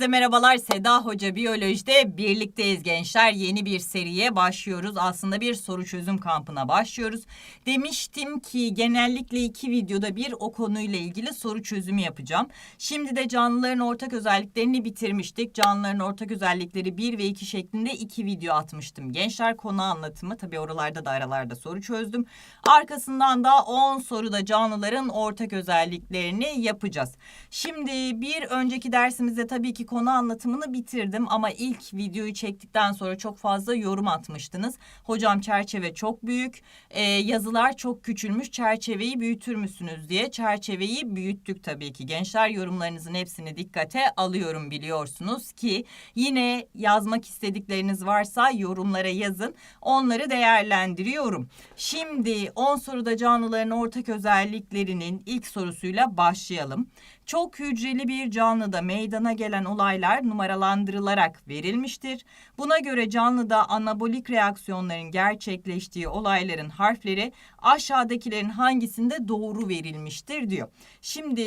Herkese merhabalar. Seda Hoca Biyoloji'de birlikteyiz gençler. Yeni bir seriye başlıyoruz. Aslında bir soru çözüm kampına başlıyoruz. Demiştim ki genellikle iki videoda bir o konuyla ilgili soru çözümü yapacağım. Şimdi de canlıların ortak özelliklerini bitirmiştik. Canlıların ortak özellikleri 1 ve 2 şeklinde iki video atmıştım. Gençler konu anlatımı tabii oralarda da aralarda soru çözdüm. Arkasından da 10 soruda canlıların ortak özelliklerini yapacağız. Şimdi bir önceki dersimizde tabii ki konu anlatımını bitirdim ama ilk videoyu çektikten sonra çok fazla yorum atmıştınız. Hocam çerçeve çok büyük, e, yazılar çok küçülmüş, çerçeveyi büyütür müsünüz diye. Çerçeveyi büyüttük tabii ki. Gençler yorumlarınızın hepsini dikkate alıyorum biliyorsunuz ki yine yazmak istedikleriniz varsa yorumlara yazın. Onları değerlendiriyorum. Şimdi 10 soruda canlıların ortak özelliklerinin ilk sorusuyla başlayalım. Çok hücreli bir canlıda meydana gelen olaylar numaralandırılarak verilmiştir. Buna göre canlıda anabolik reaksiyonların gerçekleştiği olayların harfleri aşağıdakilerin hangisinde doğru verilmiştir diyor. Şimdi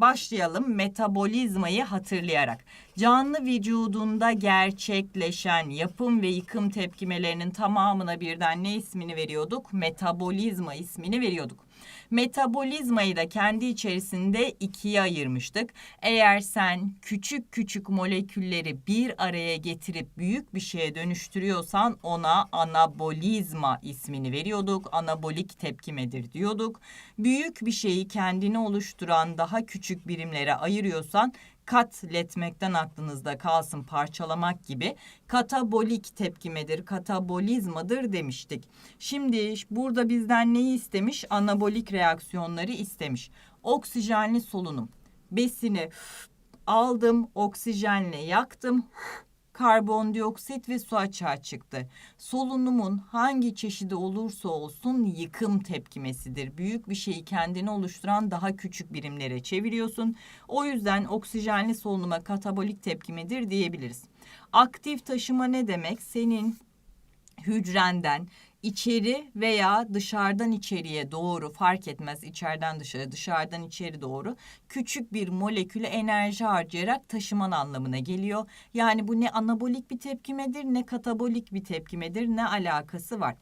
başlayalım metabolizmayı hatırlayarak. Canlı vücudunda gerçekleşen yapım ve yıkım tepkimelerinin tamamına birden ne ismini veriyorduk? Metabolizma ismini veriyorduk. Metabolizmayı da kendi içerisinde ikiye ayırmıştık. Eğer sen küçük küçük molekülleri bir araya getirip büyük bir şeye dönüştürüyorsan ona anabolizma ismini veriyorduk. Anabolik tepkimedir diyorduk. Büyük bir şeyi kendini oluşturan daha küçük birimlere ayırıyorsan katletmekten aklınızda kalsın parçalamak gibi katabolik tepkimedir, katabolizmadır demiştik. Şimdi burada bizden neyi istemiş? Anabolik reaksiyonları istemiş. Oksijenli solunum. Besini aldım, oksijenle yaktım, karbondioksit ve su açığa çıktı. Solunumun hangi çeşidi olursa olsun yıkım tepkimesidir. Büyük bir şeyi kendine oluşturan daha küçük birimlere çeviriyorsun. O yüzden oksijenli solunuma katabolik tepkimedir diyebiliriz. Aktif taşıma ne demek? Senin hücrenden içeri veya dışarıdan içeriye doğru fark etmez içeriden dışarı dışarıdan içeri doğru küçük bir molekülü enerji harcayarak taşıman anlamına geliyor. Yani bu ne anabolik bir tepkimedir ne katabolik bir tepkimedir ne alakası var.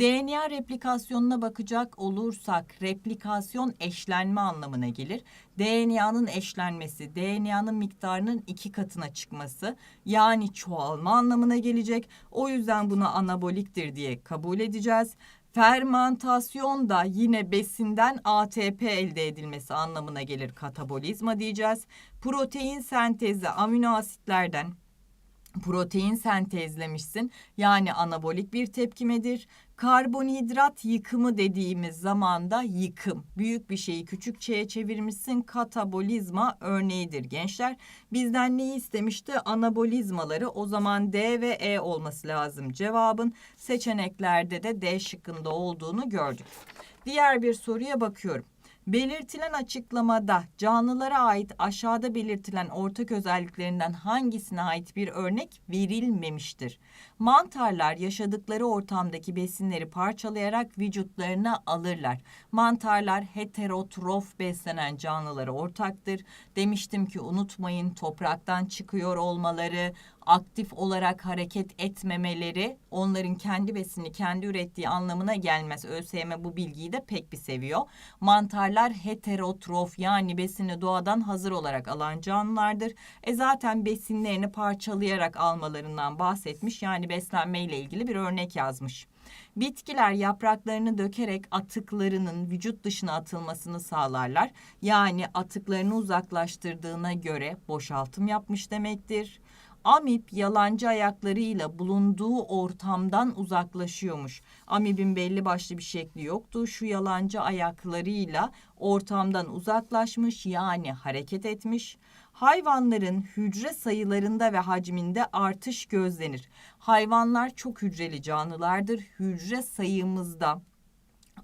DNA replikasyonuna bakacak olursak replikasyon eşlenme anlamına gelir. DNA'nın eşlenmesi, DNA'nın miktarının iki katına çıkması yani çoğalma anlamına gelecek. O yüzden buna anaboliktir diye kabul edeceğiz. Fermantasyon da yine besinden ATP elde edilmesi anlamına gelir katabolizma diyeceğiz. Protein sentezi amino asitlerden protein sentezlemişsin. Yani anabolik bir tepkimedir. Karbonhidrat yıkımı dediğimiz zamanda yıkım. Büyük bir şeyi küçük şeye çevirmişsin. Katabolizma örneğidir gençler. Bizden neyi istemişti? Anabolizmaları. O zaman D ve E olması lazım cevabın. Seçeneklerde de D şıkkında olduğunu gördük. Diğer bir soruya bakıyorum. Belirtilen açıklamada canlılara ait aşağıda belirtilen ortak özelliklerinden hangisine ait bir örnek verilmemiştir? Mantarlar yaşadıkları ortamdaki besinleri parçalayarak vücutlarına alırlar. Mantarlar heterotrof beslenen canlılara ortaktır. Demiştim ki unutmayın topraktan çıkıyor olmaları, aktif olarak hareket etmemeleri onların kendi besini kendi ürettiği anlamına gelmez. ÖSYM bu bilgiyi de pek bir seviyor. Mantarlar heterotrof yani besini doğadan hazır olarak alan canlılardır. E zaten besinlerini parçalayarak almalarından bahsetmiş. Yani beslenme ile ilgili bir örnek yazmış. Bitkiler yapraklarını dökerek atıklarının vücut dışına atılmasını sağlarlar. Yani atıklarını uzaklaştırdığına göre boşaltım yapmış demektir. Amip yalancı ayaklarıyla bulunduğu ortamdan uzaklaşıyormuş. Amibin belli başlı bir şekli yoktu. Şu yalancı ayaklarıyla ortamdan uzaklaşmış yani hareket etmiş. Hayvanların hücre sayılarında ve hacminde artış gözlenir. Hayvanlar çok hücreli canlılardır. Hücre sayımızda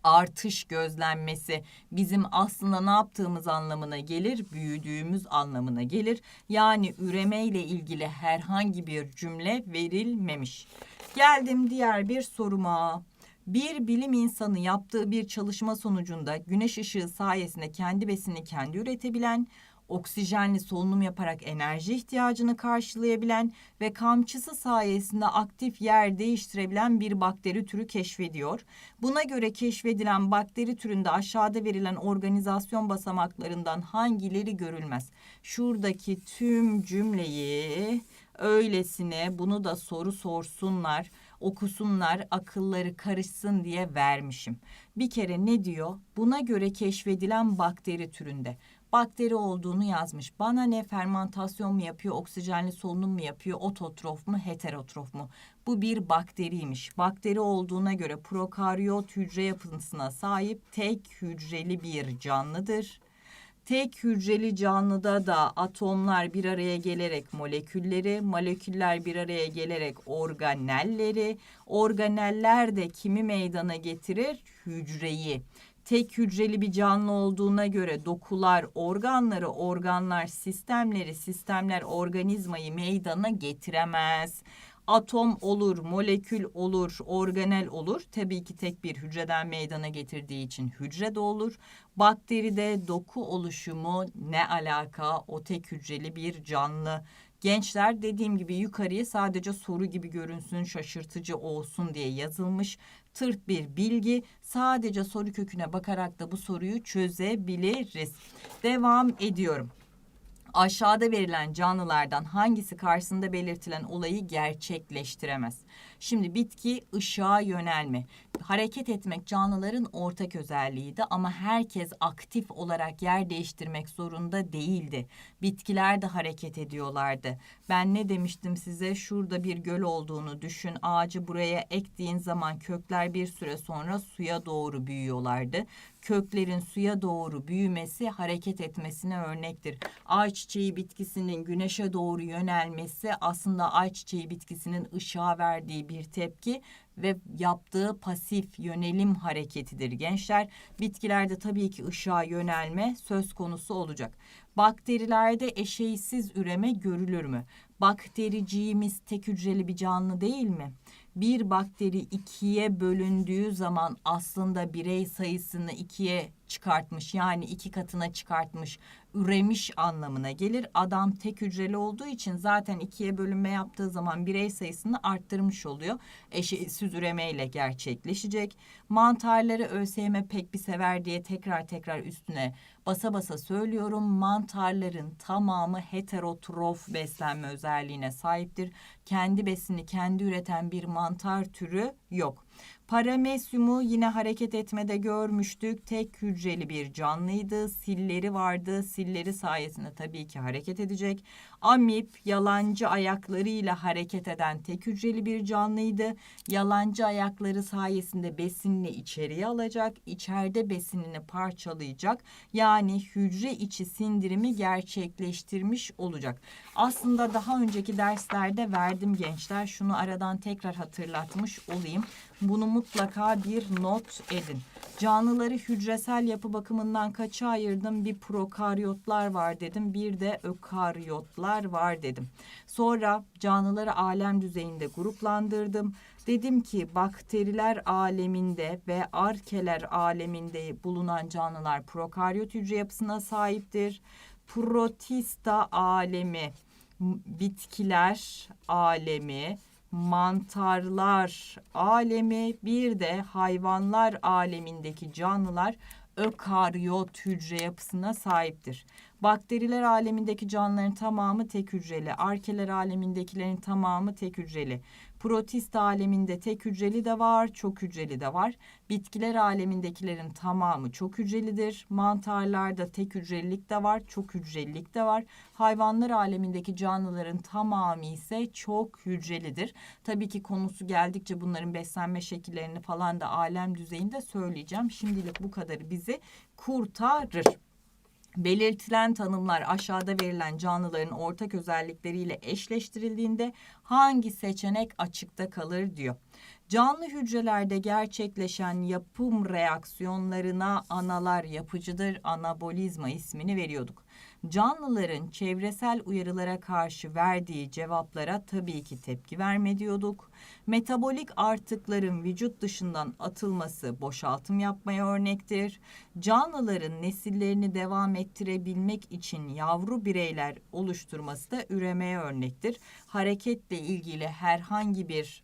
artış gözlenmesi bizim aslında ne yaptığımız anlamına gelir? Büyüdüğümüz anlamına gelir. Yani üreme ile ilgili herhangi bir cümle verilmemiş. Geldim diğer bir soruma. Bir bilim insanı yaptığı bir çalışma sonucunda güneş ışığı sayesinde kendi besini kendi üretebilen, oksijenli solunum yaparak enerji ihtiyacını karşılayabilen ve kamçısı sayesinde aktif yer değiştirebilen bir bakteri türü keşfediyor. Buna göre keşfedilen bakteri türünde aşağıda verilen organizasyon basamaklarından hangileri görülmez? Şuradaki tüm cümleyi öylesine bunu da soru sorsunlar, okusunlar, akılları karışsın diye vermişim. Bir kere ne diyor? Buna göre keşfedilen bakteri türünde bakteri olduğunu yazmış. Bana ne fermantasyon mu yapıyor, oksijenli solunum mu yapıyor, ototrof mu, heterotrof mu? Bu bir bakteriymiş. Bakteri olduğuna göre prokaryot hücre yapısına sahip tek hücreli bir canlıdır. Tek hücreli canlıda da atomlar bir araya gelerek molekülleri, moleküller bir araya gelerek organelleri, organeller de kimi meydana getirir? Hücreyi. Tek hücreli bir canlı olduğuna göre dokular organları, organlar sistemleri, sistemler organizmayı meydana getiremez. Atom olur, molekül olur, organel olur. Tabii ki tek bir hücreden meydana getirdiği için hücre de olur. Bakteride doku oluşumu ne alaka? O tek hücreli bir canlı. Gençler dediğim gibi yukarıya sadece soru gibi görünsün, şaşırtıcı olsun diye yazılmış tırt bir bilgi. Sadece soru köküne bakarak da bu soruyu çözebiliriz. Devam ediyorum. Aşağıda verilen canlılardan hangisi karşısında belirtilen olayı gerçekleştiremez? Şimdi bitki ışığa yönelme. Hareket etmek canlıların ortak özelliğiydi ama herkes aktif olarak yer değiştirmek zorunda değildi. Bitkiler de hareket ediyorlardı. Ben ne demiştim size? Şurada bir göl olduğunu düşün. Ağacı buraya ektiğin zaman kökler bir süre sonra suya doğru büyüyorlardı köklerin suya doğru büyümesi hareket etmesine örnektir. Ayçiçeği bitkisinin güneşe doğru yönelmesi aslında ayçiçeği bitkisinin ışığa verdiği bir tepki ve yaptığı pasif yönelim hareketidir gençler. Bitkilerde tabii ki ışığa yönelme söz konusu olacak. Bakterilerde eşeğsiz üreme görülür mü? Baktericiğimiz tek hücreli bir canlı değil mi? Bir bakteri ikiye bölündüğü zaman aslında birey sayısını ikiye çıkartmış yani iki katına çıkartmış üremiş anlamına gelir. Adam tek hücreli olduğu için zaten ikiye bölünme yaptığı zaman birey sayısını arttırmış oluyor. Eşitsiz üremeyle gerçekleşecek. Mantarları ÖSYM pek bir sever diye tekrar tekrar üstüne basa basa söylüyorum. Mantarların tamamı heterotrof beslenme özelliğine sahiptir. Kendi besini kendi üreten bir mantar türü yok. Paramesyumu yine hareket etmede görmüştük. Tek hücreli bir canlıydı. Silleri vardı. Silleri sayesinde tabii ki hareket edecek. Amip yalancı ayaklarıyla hareket eden tek hücreli bir canlıydı. Yalancı ayakları sayesinde besinini içeriye alacak. İçeride besinini parçalayacak. Yani hücre içi sindirimi gerçekleştirmiş olacak. Aslında daha önceki derslerde verdim gençler. Şunu aradan tekrar hatırlatmış olayım. Bunu mutlaka bir not edin. Canlıları hücresel yapı bakımından kaça ayırdım? Bir prokaryotlar var dedim. Bir de ökaryotlar var dedim. Sonra canlıları alem düzeyinde gruplandırdım. Dedim ki bakteriler aleminde ve arkeler aleminde bulunan canlılar prokaryot hücre yapısına sahiptir. Protista alemi, bitkiler alemi, mantarlar alemi bir de hayvanlar alemindeki canlılar ökaryot hücre yapısına sahiptir. Bakteriler alemindeki canlıların tamamı tek hücreli, arkeler alemindekilerin tamamı tek hücreli. Protist aleminde tek hücreli de var, çok hücreli de var. Bitkiler alemindekilerin tamamı çok hücrelidir. Mantarlarda tek hücrelilik de var, çok hücrelilik de var. Hayvanlar alemindeki canlıların tamamı ise çok hücrelidir. Tabii ki konusu geldikçe bunların beslenme şekillerini falan da alem düzeyinde söyleyeceğim. Şimdilik bu kadarı bizi kurtarır. Belirtilen tanımlar aşağıda verilen canlıların ortak özellikleriyle eşleştirildiğinde hangi seçenek açıkta kalır diyor. Canlı hücrelerde gerçekleşen yapım reaksiyonlarına analar yapıcıdır anabolizma ismini veriyorduk. Canlıların çevresel uyarılara karşı verdiği cevaplara tabii ki tepki verme diyorduk. Metabolik artıkların vücut dışından atılması boşaltım yapmaya örnektir. Canlıların nesillerini devam ettirebilmek için yavru bireyler oluşturması da üremeye örnektir. Hareketle ilgili herhangi bir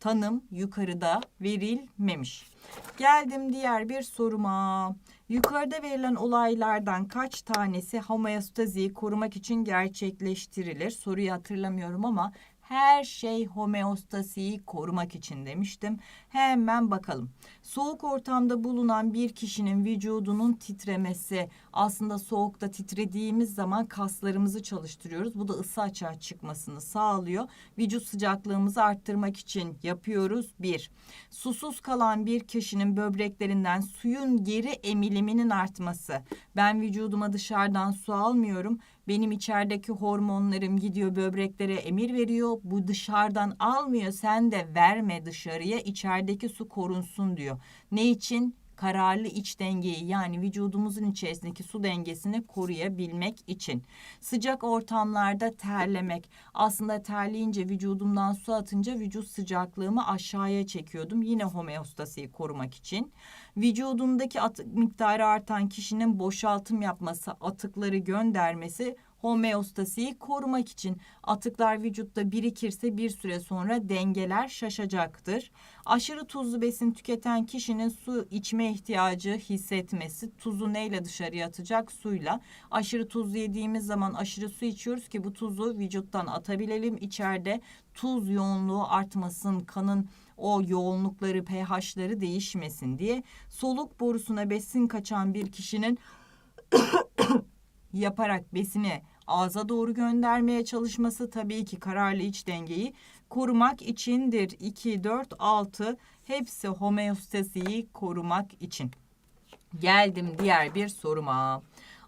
tanım yukarıda verilmemiş. Geldim diğer bir soruma. Yukarıda verilen olaylardan kaç tanesi homeostaziyi korumak için gerçekleştirilir? Soruyu hatırlamıyorum ama her şey homeostasiyi korumak için demiştim. Hemen bakalım. Soğuk ortamda bulunan bir kişinin vücudunun titremesi aslında soğukta titrediğimiz zaman kaslarımızı çalıştırıyoruz. Bu da ısı açığa çıkmasını sağlıyor. Vücut sıcaklığımızı arttırmak için yapıyoruz. Bir, susuz kalan bir kişinin böbreklerinden suyun geri emiliminin artması. Ben vücuduma dışarıdan su almıyorum. Benim içerideki hormonlarım gidiyor böbreklere emir veriyor. Bu dışarıdan almıyor. Sen de verme dışarıya. içerideki su korunsun diyor. Ne için? Kararlı iç dengeyi yani vücudumuzun içerisindeki su dengesini koruyabilmek için. Sıcak ortamlarda terlemek. Aslında terleyince vücudumdan su atınca vücut sıcaklığımı aşağıya çekiyordum. Yine homeostasiyi korumak için. Vücudundaki atık miktarı artan kişinin boşaltım yapması, atıkları göndermesi homeostasiyi korumak için atıklar vücutta birikirse bir süre sonra dengeler şaşacaktır. Aşırı tuzlu besin tüketen kişinin su içme ihtiyacı hissetmesi tuzu neyle dışarıya atacak? Suyla. Aşırı tuzlu yediğimiz zaman aşırı su içiyoruz ki bu tuzu vücuttan atabilelim. İçeride tuz yoğunluğu artmasın, kanın o yoğunlukları, pH'ları değişmesin diye soluk borusuna besin kaçan bir kişinin yaparak besini ağza doğru göndermeye çalışması tabii ki kararlı iç dengeyi korumak içindir. 2, 4, 6 hepsi homeostasiyi korumak için. Geldim diğer bir soruma.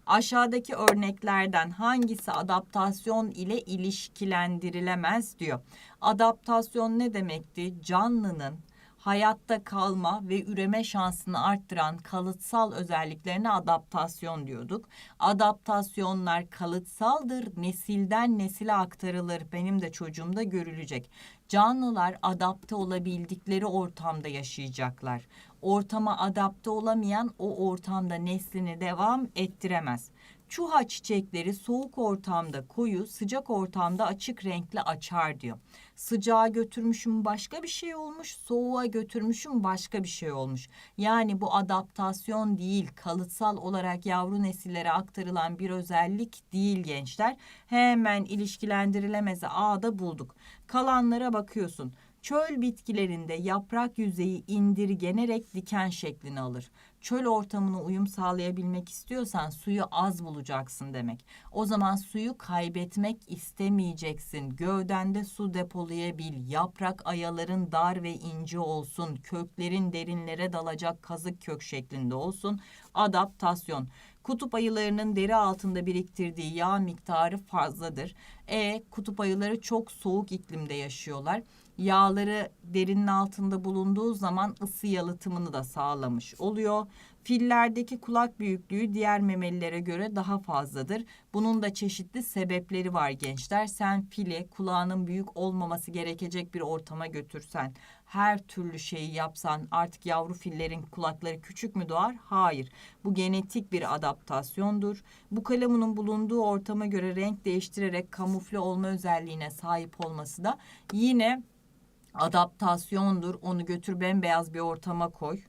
Aşağıdaki örneklerden hangisi adaptasyon ile ilişkilendirilemez diyor. Adaptasyon ne demekti? Canlının hayatta kalma ve üreme şansını arttıran kalıtsal özelliklerine adaptasyon diyorduk. Adaptasyonlar kalıtsaldır, nesilden nesile aktarılır. Benim de çocuğumda görülecek. Canlılar adapte olabildikleri ortamda yaşayacaklar. Ortama adapte olamayan o ortamda neslini devam ettiremez. Çuha çiçekleri soğuk ortamda koyu, sıcak ortamda açık renkli açar diyor. Sıcağa götürmüşüm başka bir şey olmuş, soğuğa götürmüşüm başka bir şey olmuş. Yani bu adaptasyon değil, kalıtsal olarak yavru nesillere aktarılan bir özellik değil gençler. Hemen ilişkilendirilemeze A'da bulduk. Kalanlara bakıyorsun. Çöl bitkilerinde yaprak yüzeyi indirgenerek diken şeklini alır. Çöl ortamına uyum sağlayabilmek istiyorsan suyu az bulacaksın demek. O zaman suyu kaybetmek istemeyeceksin. Gövdende su depolayabil. Yaprak ayaların dar ve ince olsun. Köklerin derinlere dalacak kazık kök şeklinde olsun. Adaptasyon. Kutup ayılarının deri altında biriktirdiği yağ miktarı fazladır. E kutup ayıları çok soğuk iklimde yaşıyorlar yağları derinin altında bulunduğu zaman ısı yalıtımını da sağlamış oluyor. Fillerdeki kulak büyüklüğü diğer memelilere göre daha fazladır. Bunun da çeşitli sebepleri var gençler. Sen fili kulağının büyük olmaması gerekecek bir ortama götürsen, her türlü şeyi yapsan artık yavru fillerin kulakları küçük mü doğar? Hayır. Bu genetik bir adaptasyondur. Bu kalemunun bulunduğu ortama göre renk değiştirerek kamufle olma özelliğine sahip olması da yine adaptasyondur. Onu götür bembeyaz bir ortama koy.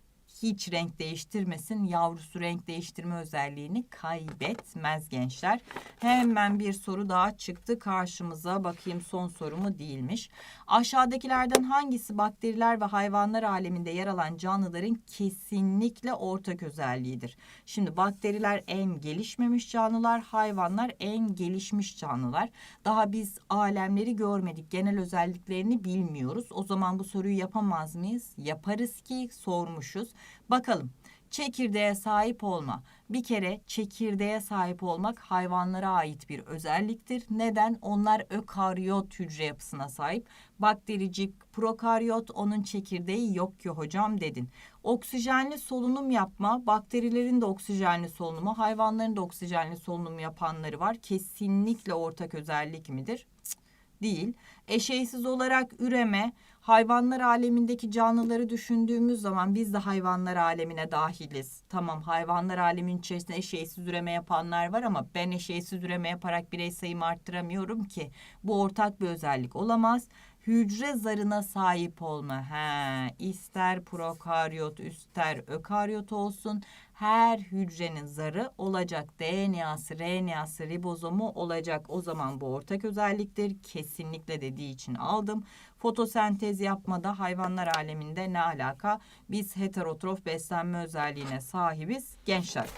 Hiç renk değiştirmesin. Yavrusu renk değiştirme özelliğini kaybetmez gençler. Hemen bir soru daha çıktı karşımıza. Bakayım son soru mu değilmiş. Aşağıdakilerden hangisi bakteriler ve hayvanlar aleminde yer alan canlıların kesinlikle ortak özelliğidir? Şimdi bakteriler en gelişmemiş canlılar, hayvanlar en gelişmiş canlılar. Daha biz alemleri görmedik. Genel özelliklerini bilmiyoruz. O zaman bu soruyu yapamaz mıyız? Yaparız ki sormuşuz. Bakalım. Çekirdeğe sahip olma. Bir kere çekirdeğe sahip olmak hayvanlara ait bir özelliktir. Neden? Onlar ökaryot hücre yapısına sahip. Baktericik, prokaryot onun çekirdeği yok ki hocam dedin. Oksijenli solunum yapma, bakterilerin de oksijenli solunumu, hayvanların da oksijenli solunum yapanları var. Kesinlikle ortak özellik midir? Cık, değil. Eşeysiz olarak üreme, hayvanlar alemindeki canlıları düşündüğümüz zaman biz de hayvanlar alemine dahiliz. Tamam hayvanlar alemin içerisinde eşeysiz üreme yapanlar var ama ben eşeysiz üreme yaparak birey sayımı arttıramıyorum ki. Bu ortak bir özellik olamaz. Hücre zarına sahip olma. He, ister prokaryot, ister ökaryot olsun. Her hücrenin zarı olacak. DNA'sı, RNA'sı, ribozomu olacak. O zaman bu ortak özelliktir. Kesinlikle dediği için aldım. Fotosentez yapmada hayvanlar aleminde ne alaka? Biz heterotrof beslenme özelliğine sahibiz gençler.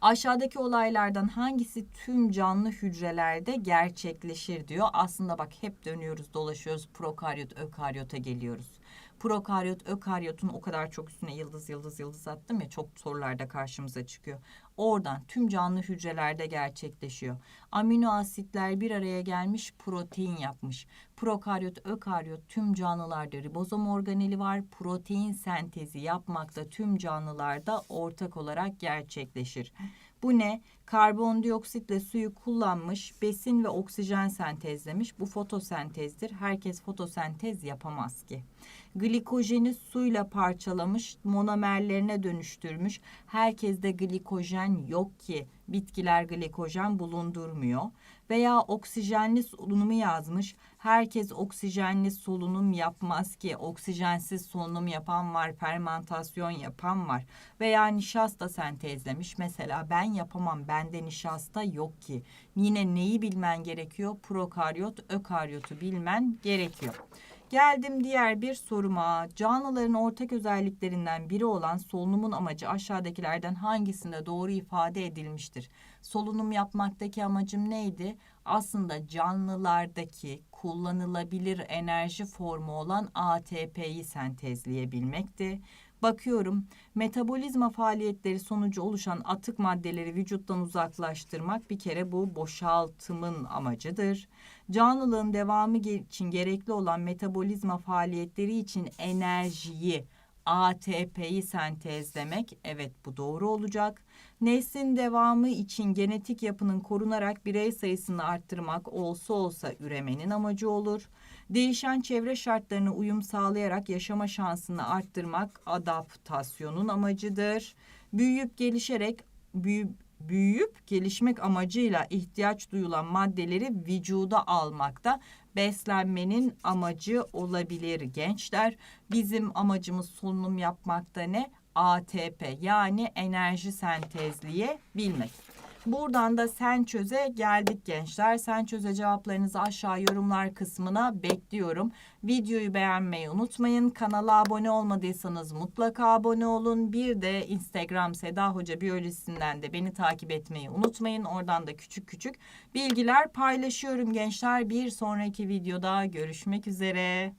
Aşağıdaki olaylardan hangisi tüm canlı hücrelerde gerçekleşir diyor. Aslında bak hep dönüyoruz dolaşıyoruz prokaryot ökaryota geliyoruz. Prokaryot ökaryotun o kadar çok üstüne yıldız yıldız yıldız attım ya çok sorularda karşımıza çıkıyor. Oradan tüm canlı hücrelerde gerçekleşiyor. Amino asitler bir araya gelmiş protein yapmış. Prokaryot, ökaryot tüm canlılarda ribozom organeli var. Protein sentezi yapmakta tüm canlılarda ortak olarak gerçekleşir. Bu ne? Karbondioksitle suyu kullanmış, besin ve oksijen sentezlemiş. Bu fotosentezdir. Herkes fotosentez yapamaz ki. Glikojeni suyla parçalamış, monomerlerine dönüştürmüş. Herkeste glikojen yok ki. Bitkiler glikojen bulundurmuyor. Veya oksijenli solunumu yazmış. Herkes oksijenli solunum yapmaz ki. Oksijensiz solunum yapan var, fermentasyon yapan var. Veya nişasta sentezlemiş. Mesela ben yapamam, bende nişasta yok ki. Yine neyi bilmen gerekiyor? Prokaryot, ökaryotu bilmen gerekiyor. Geldim diğer bir soruma. Canlıların ortak özelliklerinden biri olan solunumun amacı aşağıdakilerden hangisinde doğru ifade edilmiştir? Solunum yapmaktaki amacım neydi? Aslında canlılardaki kullanılabilir enerji formu olan ATP'yi sentezleyebilmekti. Bakıyorum metabolizma faaliyetleri sonucu oluşan atık maddeleri vücuttan uzaklaştırmak bir kere bu boşaltımın amacıdır. Canlılığın devamı için gerekli olan metabolizma faaliyetleri için enerjiyi ATP'yi sentezlemek evet bu doğru olacak. Neslin devamı için genetik yapının korunarak birey sayısını arttırmak olsa olsa üremenin amacı olur. Değişen çevre şartlarına uyum sağlayarak yaşama şansını arttırmak adaptasyonun amacıdır. Büyüyüp gelişerek büyü, büyüyüp gelişmek amacıyla ihtiyaç duyulan maddeleri vücuda almakta beslenmenin amacı olabilir gençler. Bizim amacımız solunum yapmakta ne? ATP yani enerji sentezleyebilmek. Buradan da sen çöze geldik gençler. Sen çöze cevaplarınızı aşağı yorumlar kısmına bekliyorum. Videoyu beğenmeyi unutmayın. Kanala abone olmadıysanız mutlaka abone olun. Bir de Instagram Seda Hoca Biyolojisinden de beni takip etmeyi unutmayın. Oradan da küçük küçük bilgiler paylaşıyorum gençler. Bir sonraki videoda görüşmek üzere.